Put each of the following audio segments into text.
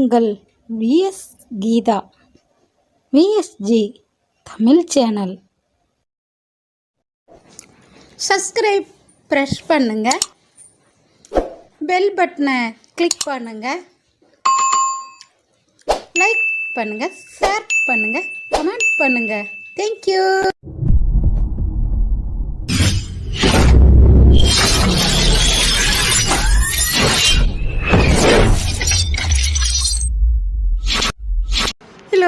உங்கள் VS Geetha VSG Tamil channel subscribe brush பண்ணுங்க. Bell பட்டனை கிளிக் பண்ணுங்க. லைக் பண்ணுங்க ஷேர் பண்ணுங்க கமெண்ட் பண்ணுங்க. தேங்க்யூ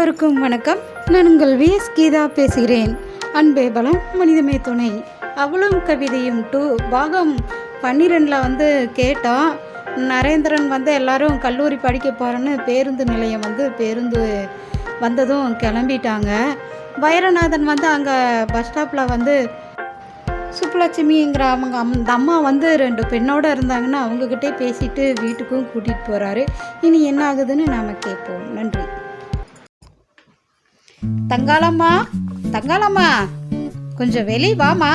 எல்லோருக்கும் வணக்கம். நான் உங்கள் விஎஸ் கீதா பேசுகிறேன். அன்பே பலம் மனிதமே துணை. அவளும் கவிதையும் டூ. பாகம் பன்னிரெண்டில் வந்து கேட்டோம் நரேந்திரன் வந்து எல்லாரும் கல்லூரி படிக்க போகிறேன்னு பேருந்து நிலையம் வந்து பேருந்து வந்ததும் கிளம்பிட்டாங்க. வைரநாதன் வந்து அங்கே பஸ் ஸ்டாப்பில் வந்து சுப்புலட்சுமிங்கிற அவங்க அந்த அம்மா வந்து ரெண்டு பெண்ணோடு இருந்தாங்கன்னா அவங்கக்கிட்டே பேசிட்டு வீட்டுக்கும் கூட்டிகிட்டு போகிறாரு இனி என்ன ஆகுதுன்னு நாம் கேட்போம். நன்றி. தங்காளம்மா தங்காளம்மா. கொஞ்சம் வெளியே வாமா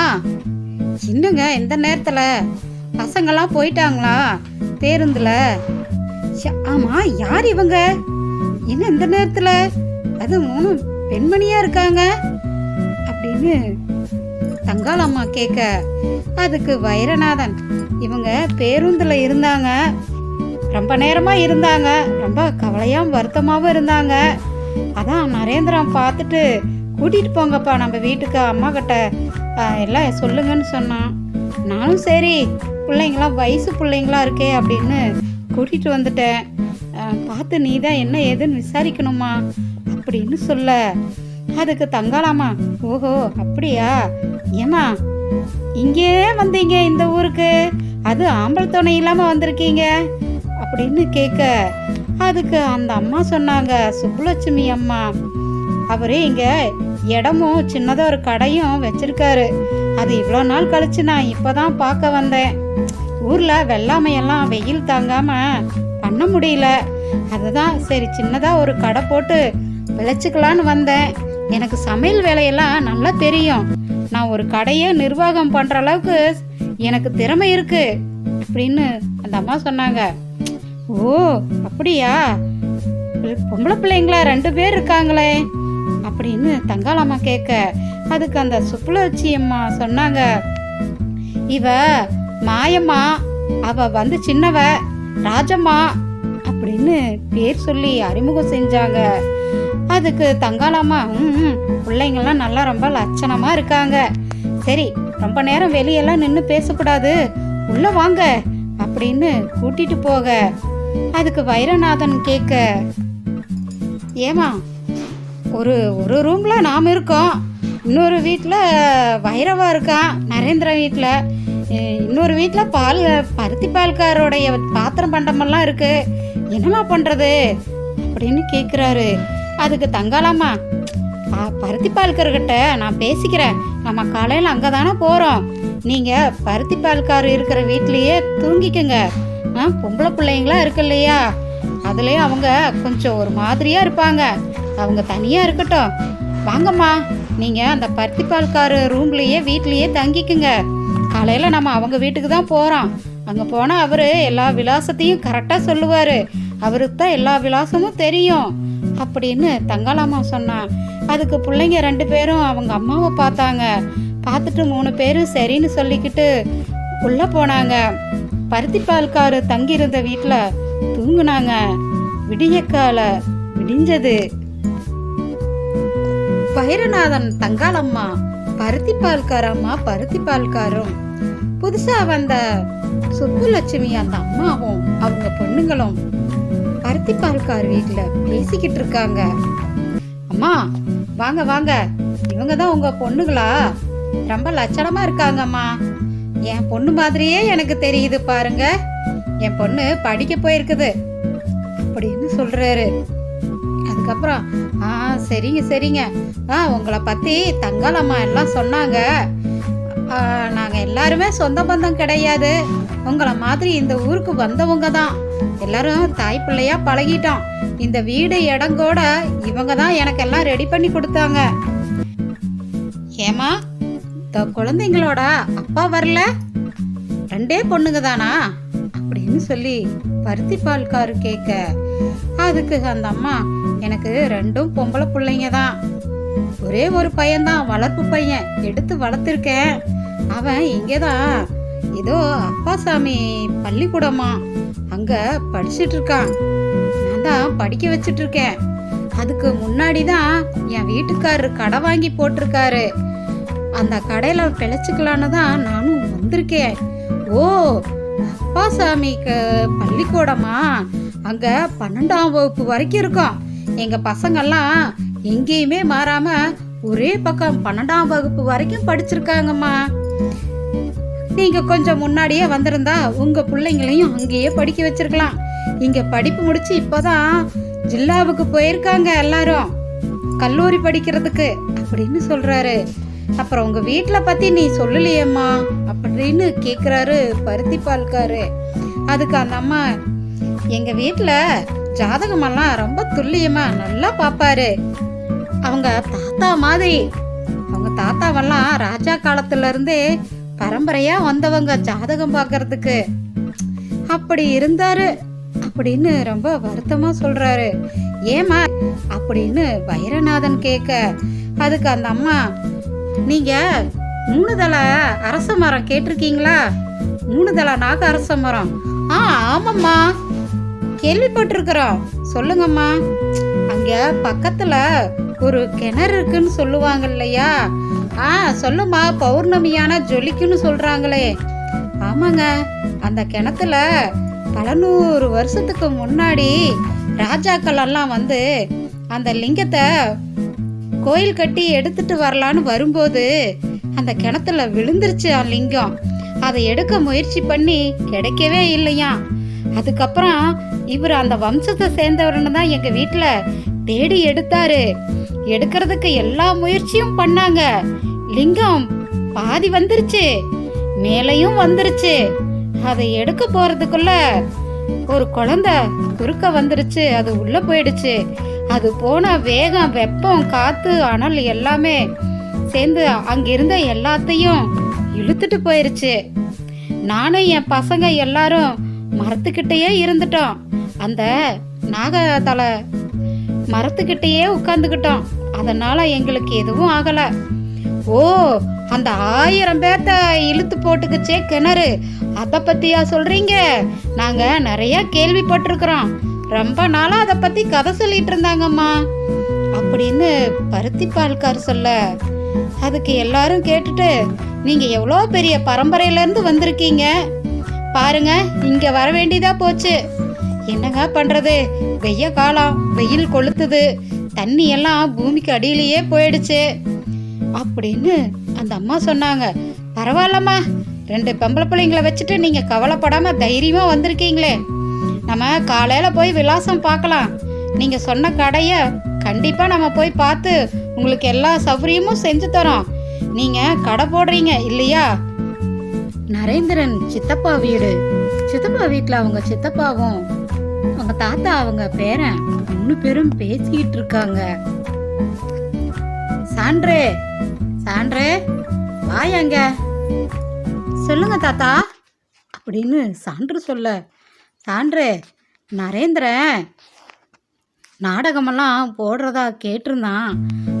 இன்னுங்க இந்த நேரத்தில்? பசங்கெல்லாம் போயிட்டாங்களா? பேருந்தில். ஆமாம் யார் இவங்க? என்ன இந்த நேரத்தில்? அது மூணு பெண்மணியாக இருக்காங்க. அப்படின்னு தங்காளம்மா கேட்க அதுக்கு வைரநாதன் இவங்க பேருந்தில் இருந்தாங்க. ரொம்ப நேரமாக இருந்தாங்க. ரொம்ப கவலையாகவும் வருத்தமாகவும் இருந்தாங்க. அதான் நரேந்திரம் பார்த்துட்டு கூட்டிகிட்டு போங்கப்பா நம்ம வீட்டுக்கு அம்மா கிட்ட. எல்லாம் சொல்லுங்கன்னு சொன்னான். நானும் சரி பிள்ளைங்களாம் வயசு பிள்ளைங்களா இருக்கே அப்படின்னு கூட்டிகிட்டு வந்துட்டேன். பார்த்து நீ தான் என்ன ஏதுன்னு விசாரிக்கணுமா அப்படின்னு சொல்ல. அதுக்கு தங்காளாமா ஓஹோ அப்படியா? ஏமா இங்கே வந்தீங்க இந்த ஊருக்கு? அது ஆம்பளை துணை இல்லாமல் வந்திருக்கீங்க அப்படின்னு கேட்க அதுக்கு அந்த அம்மா சொன்னாங்க சுப்புலட்சுமி அம்மா அவரே இங்க இடமும் சின்னதாக ஒரு கடையும் வச்சிருக்காரு. அது இவ்வளோ நாள் கழிச்சு நான் இப்போ தான் பார்க்க வந்தேன். ஊரில் வெள்ளாமையெல்லாம் வெயில் தாங்காம பண்ண முடியல. அதுதான் சரி சின்னதாக ஒரு கடை போட்டு விளைச்சிக்கலான்னு வந்தேன். எனக்கு சமையல் வேலையெல்லாம் நல்லா தெரியும். நான் ஒரு கடையை நிர்வாகம் பண்ணுற அளவுக்கு எனக்கு திறமை இருக்கு அப்படின்னு அந்த அம்மா சொன்னாங்க. ஓ அப்படியா? பொம்பளை பிள்ளைங்களா? ரெண்டு பேர் இருக்காங்களே. அப்படின்னு தங்காளம்மா கேட்க அதுக்கு அந்த சுப்புலட்சி அம்மா சொன்னாங்க. இவ மாயம்மா அவ வந்து சின்னவ ராஜம்மா அப்படின்னு பேர் சொல்லி அறிமுகம் செஞ்சாங்க. அதுக்கு தங்காளம்மா ம் நல்லா ரொம்ப லட்சணமா இருக்காங்க. சரி ரொம்ப நேரம் வெளியெல்லாம் நின்று பேசக்கூடாது. உள்ள வாங்க அப்படின்னு கூட்டிட்டு போக. அதுக்கு வைரநாதன் கேட்க ஏமா ஒரு ஒரு ரூம்ல நாம் இருக்கோம். இன்னொரு வீட்டில் வைரவா இருக்கான் நரேந்திர வீட்டில் இன்னொரு வீட்டில் பால் பருத்தி பால்காரோடைய பாத்திரம் பண்டமெல்லாம் இருக்கு. என்னம்மா பண்ணுறது அப்படின்னு கேட்குறாரு. அதுக்கு தங்காலாமா பருத்தி பால்கர்கிட்ட நான் பேசிக்கிறேன். நம்ம காலையில் அங்கே தானே போகிறோம் நீங்கள் பருத்தி பால்கார் இருக்கிற வீட்லேயே தூங்கிக்கங்க. பொம்பளை பிள்ளைங்களா இருக்கு இல்லையா அதுலேயும் அவங்க கொஞ்சம் ஒரு மாதிரியாக இருப்பாங்க. அவங்க தனியாக இருக்கட்டும். வாங்கம்மா நீங்கள் அந்த பருத்திப்பால்கார ரூம்லேயே வீட்லேயே தங்கிக்குங்க. காலையில் நம்ம அவங்க வீட்டுக்கு தான் போகிறோம் அங்கே போனால் அவர் எல்லா விலாசத்தையும் கரெக்டாக சொல்லுவார். அவருக்கு தான் எல்லா விலாசமும் தெரியும். அப்படின்னு தங்காளம்மா சொன்னான். அதுக்கு பிள்ளைங்க ரெண்டு பேரும் அவங்க அம்மாவை பார்த்தாங்க. பார்த்துட்டு மூணு பேரும் சரின்னு சொல்லிக்கிட்டு உள்ளே போனாங்க. பருத்திப்பால்காரு தங்கியிருந்த வீட்டில் தூங்குனாங்க. விடியக்கால விடிஞ்சது. பைரநாதன் தங்காளம்மா பருத்தி பால்காரம்மா பருத்தி பால்காரும் புதுசா வந்த சுப்புலட்சுமி அந்த அம்மாவும் அவங்க பொண்ணுங்களும் பருத்தி பால்கார் வீட்டுல பேசிக்கிட்டு இருக்காங்க. அம்மா வாங்க வாங்க. இவங்க தான் உங்க பொண்ணுங்களா? ரொம்ப லட்சணமா இருக்காங்கம்மா. என் பொண்ணு மாதிரியே எனக்கு தெரியுது பாருங்க. என் பொண்ணு படிக்க போயிருக்குது. அப்படின்னு சொல்றாரு. அதுக்கப்புறம் ஆ சரிங்க சரிங்க. ஆ உங்களை பற்றி தங்காளம்மா எல்லாம் சொன்னாங்க. நாங்கள் நாங்க எல்லாருமே சொந்த பந்தம் கிடையாது. உங்களை மாதிரி இந்த ஊருக்கு வந்தவங்க தான். எல்லாரும் தாய் பிள்ளையா பழகிட்டோம். இந்த வீடு இடம் கூட இவங்க தான் எனக்கு எல்லாம் ரெடி பண்ணி கொடுத்தாங்க. ஏமா இந்த குழந்தைங்களோட அப்பா வரல. ரெண்டே பொண்ணுங்க தானா அப்படின்னு சொல்லி பருத்தி பால்காரு கேட்க அதுக்கு அந்த அம்மா எனக்கு ரெண்டும் பொம்பளை பிள்ளைங்க தான் ஒரே ஒரு பையன்தான் வளர்ப்பு பையன் எடுத்து வளர்த்துருக்கேன். அவன் இங்கே தான் ஏதோ அப்பாசாமி பள்ளிக்கூடமா அங்கே படிச்சிட்டு இருக்கான் நான் தான் படிக்க வச்சிட்டு இருக்கேன் அதுக்கு முன்னாடி தான் என் வீட்டுக்காரரு கடை வாங்கி போட்டிருக்காரு. அந்த கடையில் பிழைச்சிக்கலான்னு தான் நானும் வந்திருக்கேன். ஓ அப்பா சாமிக்கு பள்ளிக்கூடமா? அங்கே பன்னெண்டாம் வகுப்பு வரைக்கும் இருக்கும். எங்கள் பசங்கெல்லாம் எங்கேயுமே மாறாமல் ஒரே பக்கம் பன்னெண்டாம் வகுப்பு வரைக்கும் படிச்சிருக்காங்கம்மா. நீங்கள் கொஞ்சம் முன்னாடியே வந்திருந்தா உங்கள் பிள்ளைங்களையும் அங்கேயே படிக்க வச்சிருக்கலாம். இங்கே படிப்பு முடிச்சு இப்போதான் ஜில்லாவுக்கு போயிருக்காங்க எல்லாரும். கல்லூரி படிக்கிறதுக்கு அப்படின்னு சொல்கிறாரு அப்புறம் உங்க வீட்டில் பத்தி நீ சொல்லலையேம்மா அப்படின்னு கேட்குறாரு பருத்தி பால்காரு. அதுக்கு அந்த அம்மா எங்க வீட்டில் ஜாதகமெல்லாம் ரொம்ப துல்லியமா நல்லா பார்ப்பாரு அவங்க தாத்தா மாதிரி. அவங்க தாத்தாவெல்லாம் ராஜா காலத்துல இருந்தே பரம்பரையா வந்தவங்க ஜாதகம் பார்க்கறதுக்கு அப்படி இருந்தாரு அப்படின்னு ரொம்ப வருத்தமா சொல்றாரு. ஏமா அப்படின்னு வைரநாதன் கேட்க அதுக்கு அந்த அம்மா நீங்க மூணு தலை அரச மரம் கேட்டிருக்கீங்களா? மூணு தலை நாக அரச மரம். ஆ ஆமாம்மா. கேள்விப்பட்டிருக்கிறோம். சொல்லுங்கம்மா. அங்க பக்கத்துல ஒரு கிணறு இருக்குன்னு சொல்லுவாங்க இல்லையா? ஆ சொல்லுமா பௌர்ணமியான ஜொலிக்குன்னு சொல்றாங்களே. ஆமாங்க. அந்த கிணத்துல பல நூறு வருஷத்துக்கு முன்னாடி ராஜாக்கள் எல்லாம் வந்து அந்த லிங்கத்தை கோயில் கட்டி எடுத்துட்டு வரலான்னு வரும்போது அந்த கிணத்துல விழுந்துருச்சு லிங்கம். அதை எடுக்க முயற்சி பண்ணி கிடைக்கவே இல்லையா? அதுக்கப்புறம் இவர் அந்த வம்சத்தை சேர்ந்தவர்னு தான் எங்க வீட்டில் தேடி எடுத்தாரு. எடுக்கிறதுக்கு எல்லா முயற்சியும் பண்ணாங்க. லிங்கம் பாதி வந்துருச்சு மேலையும் வந்துருச்சு. அதை எடுக்க போறதுக்குள்ள ஒரு குழந்தை குறுக்க வந்துருச்சு அது உள்ள போயிடுச்சு. அது போன வேகம் வெப்பம் காற்று அனல் எல்லாமே சேர்ந்து அங்கிருந்த எல்லாத்தையும் இழுத்துட்டு போயிருச்சு. நானும் என் பசங்க எல்லாரும் மரத்துக்கிட்டேயே இருந்துட்டோம். அந்த நாகதலை மரத்துக்கிட்டேயே உட்காந்துக்கிட்டோம் அதனால எங்களுக்கு எதுவும் ஆகல. ஓ அந்த ஆயிரம் பேர்த்த இழுத்து போட்டுக்குச்சே கிணறு. அதை பத்தியா சொல்றீங்க? நாங்க நிறைய கேள்விப்பட்டிருக்கிறோம். ரொம்ப நாளாக அதை பற்றி கதை சொல்லிட்டு இருந்தாங்கம்மா. அப்படின்னு பருத்தி பால்கார் சொல்ல அதுக்கு எல்லாரும் கேட்டுட்டு நீங்கள் எவ்வளோ பெரிய பரம்பரையிலேருந்து வந்திருக்கீங்க? பாருங்க இங்கே வர வேண்டியதா போச்சு. என்னங்க பண்ணுறது வெய்ய காலம் வெயில் கொளுத்துது. தண்ணி எல்லாம் பூமிக்கு அடியிலேயே போயிடுச்சு. அப்படின்னு அந்த அம்மா சொன்னாங்க பரவாயில்லம்மா. ரெண்டு பொம்பளை பிள்ளைங்களை வச்சுட்டு நீங்கள் கவலைப்படாமல் தைரியமாக வந்திருக்கீங்களே. நம்ம காலையில் போய் விலாசம் பார்க்கலாம். நீங்கள் சொன்ன கடையை கண்டிப்பாக நம்ம போய் பார்த்து உங்களுக்கு எல்லா சௌகரியமும் செஞ்சு தரோம். நீங்கள் கடை போடுறீங்க இல்லையா? நரேந்திரன் சித்தப்பா வீடு. சித்தப்பா வீட்டில் அவங்க சித்தப்பாவும் அவங்க தாத்தா அவங்க பேரன் மூணு பேரும் பேசிக்கிட்டு இருக்காங்க. சான்றே சான்றே வாயாங்க. சொல்லுங்க தாத்தா. அப்படின்னு சான்று சொல்ல சான்று நரேந்திரன் நாடகமெல்லாம் போடுறதா கேட்டிருந்தான்.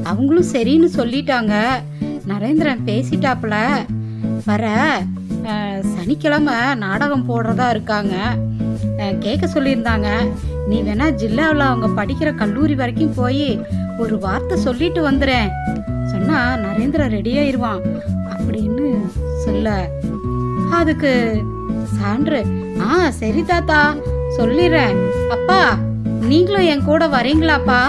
அவங்களும் சரின்னு சொல்லிட்டாங்க. நரேந்திரன் பேசிட்டாப்புல. வர சனிக்கிழமை நாடகம் போடுறதா இருக்காங்க. கேட்க சொல்லியிருந்தாங்க. நீ வேணா ஜில்லாவில் அவங்க படிக்கிற கல்லூரி வரைக்கும் போய் ஒரு வார்த்தை சொல்லிட்டு வந்துடுறேன் சொன்னா நரேந்திரன் ரெடியாயிருவான் அப்படின்னு சொல்ல. அதுக்கு சான்று ஆ சரி தாத்தா. சொல்லிடுறேன். அப்பா நீங்களும் என் கூட வரீங்களாப்பா?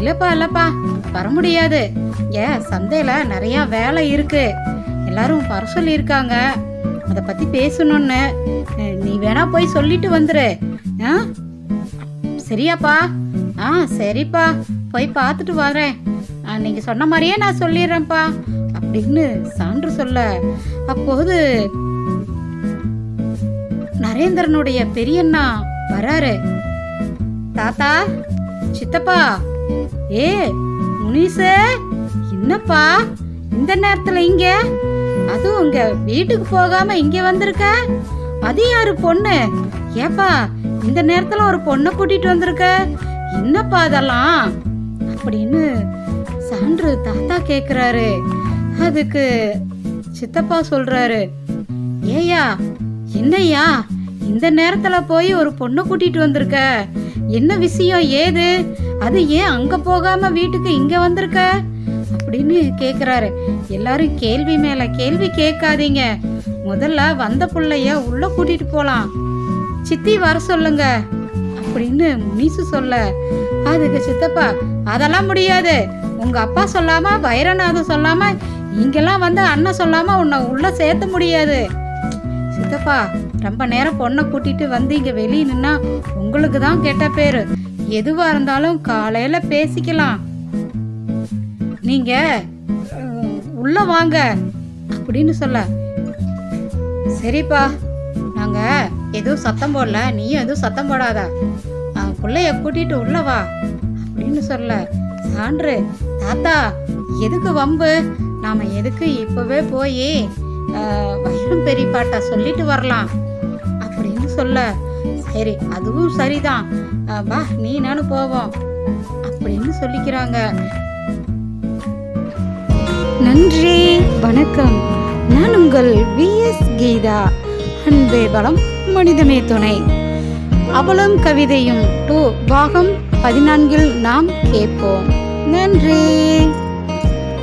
இல்லப்பா இல்லப்பா வர முடியாது. ஏ சந்தையில நிறைய வேலை இருக்கு. எல்லாரும் வர சொல்லியிருக்காங்க. அதை பத்தி பேசணும்னு. நீ வேணா போய் சொல்லிட்டு வந்துரு. ஆ? சரியாப்பா. ஆ சரிப்பா. போய் பார்த்துட்டு வரேன். ஆ, நீங்க சொன்ன மாதிரியே நான் சொல்லிடுறேன்ப்பா. அப்படின்னு சான்று சொல்ல அப்போது நரேந்திரனுடைய பெரியண்ணா வராரு. தாத்தா சித்தப்பா ஏ முனிச என்னப்பா இந்த நேரத்துல இங்க? அதுவும் உங்க வீட்டுக்கு போகாம இங்க வந்திருக்க? அது யாரு பொண்ணு? ஏப்பா இந்த நேரத்துல ஒரு பொண்ணை கூட்டிட்டு வந்திருக்க? என்னப்பா அதெல்லாம்? அப்படின்னு சான்று தாத்தா கேக்குறாரு. அதுக்கு சித்தப்பா சொல்றாரு. ஏயா என்னய்யா? இந்த நேரத்துல போய் ஒரு பொண்ணு கூட்டிட்டு வந்திருக்க? என்ன விஷயம் ஏது? அது ஏன் அங்க போகாம வீட்டுக்கு இங்க வந்திருக்க? அப்படின்னு கேக்குறாரு. எல்லாரும் கேள்வி மேல கேள்வி கேட்காதீங்க. முதல்ல வந்த பிள்ளைய உள்ள கூட்டிட்டு போலாம். சித்தி வர சொல்லுங்க அப்படின்னு முனிசு சொல்ல. அதுக்கு சித்தப்பா அதெல்லாம் முடியாது. உங்க அப்பா சொல்லாம வைரநாதன் சொல்லாம இங்கெல்லாம் வந்து அண்ணன் சொல்லாம உன்னை உள்ள சேர்த்த முடியாது. சித்தப்பா ரொம்ப நேரம் பொண்ணை கூட்டிட்டு வந்து இங்க வெளியே நின்னா உங்களுக்கு தான் கெட்ட பேரு. எதுவா இருந்தாலும் காலையில பேசிக்கலாம். நீங்க உள்ளே உள்ள வாங்க அப்படின்னு சொல்ல. சரிப்பா நாங்க எதுவும் சத்தம் போடல. நீயும் எதுவும் சத்தம் போடாத. பிள்ளைய கூட்டிட்டு உள்ள வா அப்படின்னு சொல்ல. சான்று தாத்தா எதுக்கு வம்பு? நாம எதுக்கு இப்பவே போய் வைரம் பெரியப்பாட்டா சொல்லிட்டு வரலாம். சொல்ல. சரி அதுவும் சரிதான். வா நீ நானும் போவோம். அப்படின்னு சொல்லிக்கிறாங்க. நன்றி வணக்கம். நான் உங்கள் விஎஸ் கீதா. அன்பே பலம் மனிதமே துணை. அவளும் கவிதையும். டூ பாகம் பதினான்கில் நாம் கேட்போம். நன்றி.